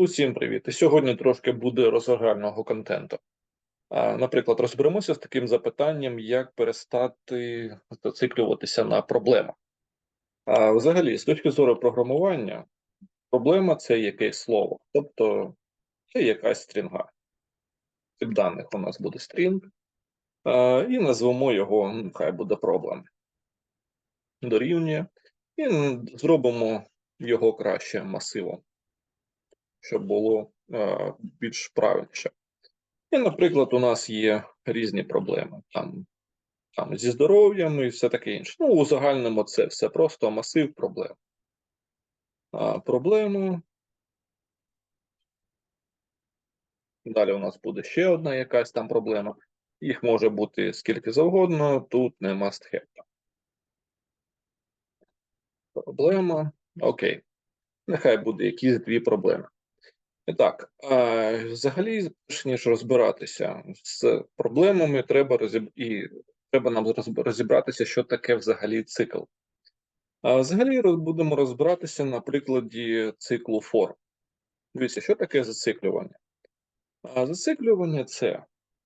Усім привіт! І сьогодні трошки буде розважального контенту. Наприклад, розберемося з таким запитанням, як перестати зациклюватися на проблемах. Взагалі, з точки зору програмування, проблема це якесь слово, тобто це якась стрінга. Тип даних у нас буде стрінг, і назвемо його, ну, хай буде проблем. Дорівнює, і зробимо його краще масивом щоб було е, більш правильніше. І, наприклад, у нас є різні проблеми там, там зі здоров'ям і все таке інше. Ну, у загальному це все просто масив проблем. А, Проблему. Далі у нас буде ще одна якась там проблема. Їх може бути скільки завгодно, тут не must have. Проблема. Окей. Нехай буде якісь дві проблеми. І так, взагалі, перш ніж розбиратися з проблемами, треба розіб... і треба нам розібратися, що таке взагалі цикл. Взагалі будемо розбиратися на прикладі циклу форм. Дивіться, що таке зациклювання? Зациклювання це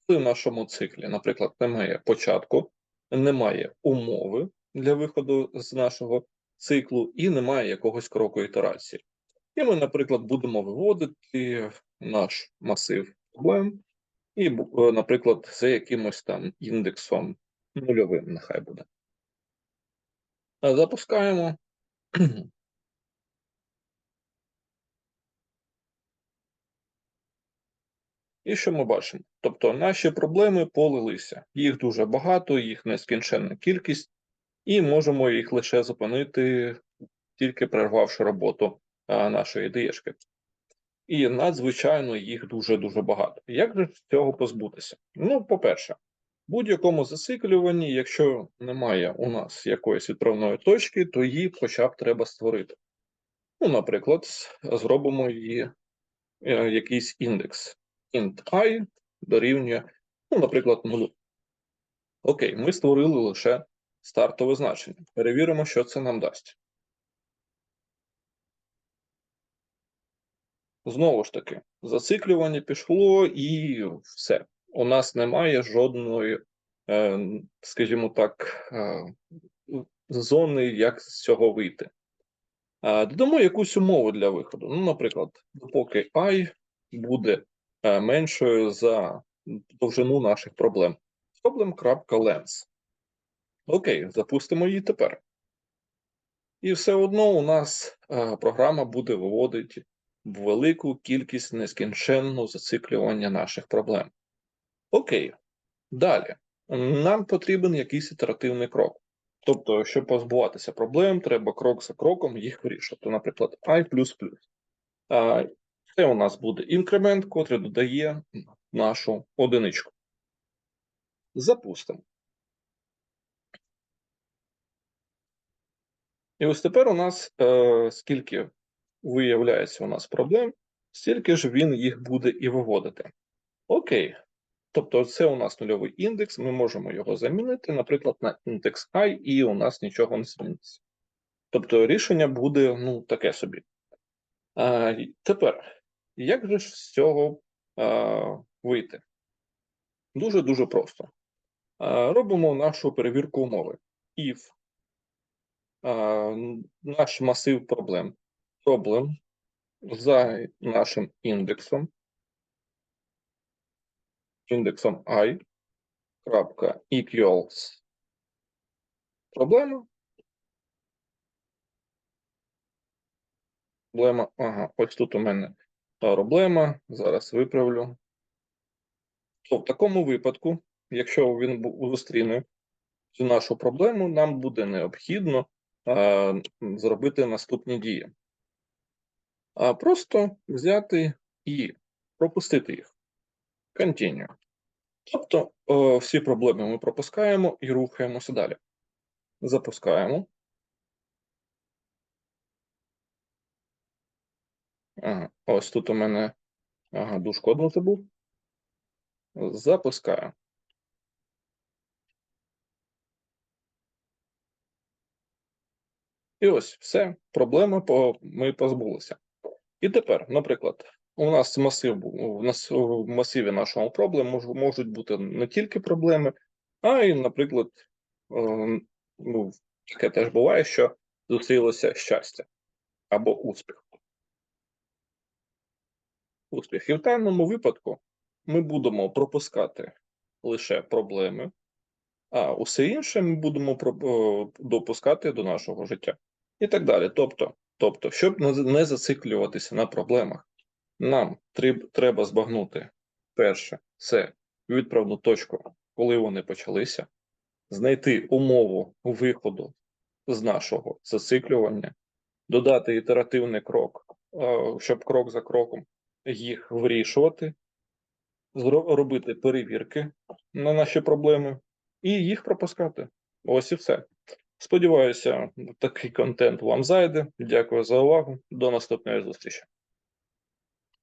в нашому циклі, наприклад, немає початку, немає умови для виходу з нашого циклу і немає якогось кроку ітерації. І ми, наприклад, будемо виводити наш масив проблем, і, е, наприклад, за якимось там індексом нульовим, нехай буде. Е, Запускаємо. І що ми бачимо? Тобто наші проблеми полилися. Їх дуже багато, їх нескінченна кількість, і можемо їх лише зупинити, тільки перервавши роботу нашої ідеєшки. І надзвичайно їх дуже-дуже багато. Як же цього позбутися? Ну, по-перше, в будь-якому зациклюванні, якщо немає у нас якоїсь відправної точки, то її хоча б треба створити. Ну, наприклад, зробимо її е, якийсь індекс. int i дорівнює, ну, наприклад, 0. Окей, ми створили лише стартове значення. Перевіримо, що це нам дасть. Знову ж таки, зациклювання пішло і все. У нас немає жодної, е, скажімо так, е, зони, як з цього вийти. Е, Додамо якусь умову для виходу. Ну, наприклад, допоки і буде меншою за довжину наших проблем. Problem.length. Окей, запустимо її тепер. І все одно у нас програма буде виводити велику кількість нескінченного зациклювання наших проблем. Окей, далі. Нам потрібен якийсь ітеративний крок. Тобто, щоб позбуватися проблем, треба крок за кроком їх вирішувати. Наприклад, i++. Це у нас буде інкремент, котрий додає нашу одиничку. Запустимо. І ось тепер у нас е, скільки виявляється у нас проблем, стільки ж він їх буде і виводити. Окей. Тобто, це у нас нульовий індекс, ми можемо його замінити, наприклад, на індекс i, і у нас нічого не зміниться. Тобто рішення буде ну, таке собі. А, тепер, як же ж з цього а, вийти? Дуже-дуже просто. А, робимо нашу перевірку умови. If а, наш масив проблем проблем за нашим індексом, індексом i, проблема. Проблема, ага, ось тут у мене проблема, зараз виправлю. То в такому випадку, якщо він зустріне цю нашу проблему, нам буде необхідно е, зробити наступні дії. А просто взяти і пропустити їх. Continue. Тобто е, всі проблеми ми пропускаємо і рухаємося далі. Запускаємо. Ага, ось тут у мене ага, дужку одну забув. Запускаю. І ось все, проблеми ми позбулися. І тепер, наприклад, у нас масив у нас в масиві нашого проблем мож, можуть бути не тільки проблеми, а й, наприклад, е, ну, таке теж буває, що зустрілося щастя або успіх. Успіх. І в даному випадку ми будемо пропускати лише проблеми, а усе інше ми будемо допускати до нашого життя. І так далі. Тобто, тобто, щоб не зациклюватися на проблемах, нам треба збагнути перше це відправну точку, коли вони почалися, знайти умову виходу з нашого зациклювання, додати ітеративний крок, щоб крок за кроком їх вирішувати, робити перевірки на наші проблеми і їх пропускати. Ось і все. Сподіваюся, такий контент вам зайде. Дякую за увагу. До наступної зустрічі.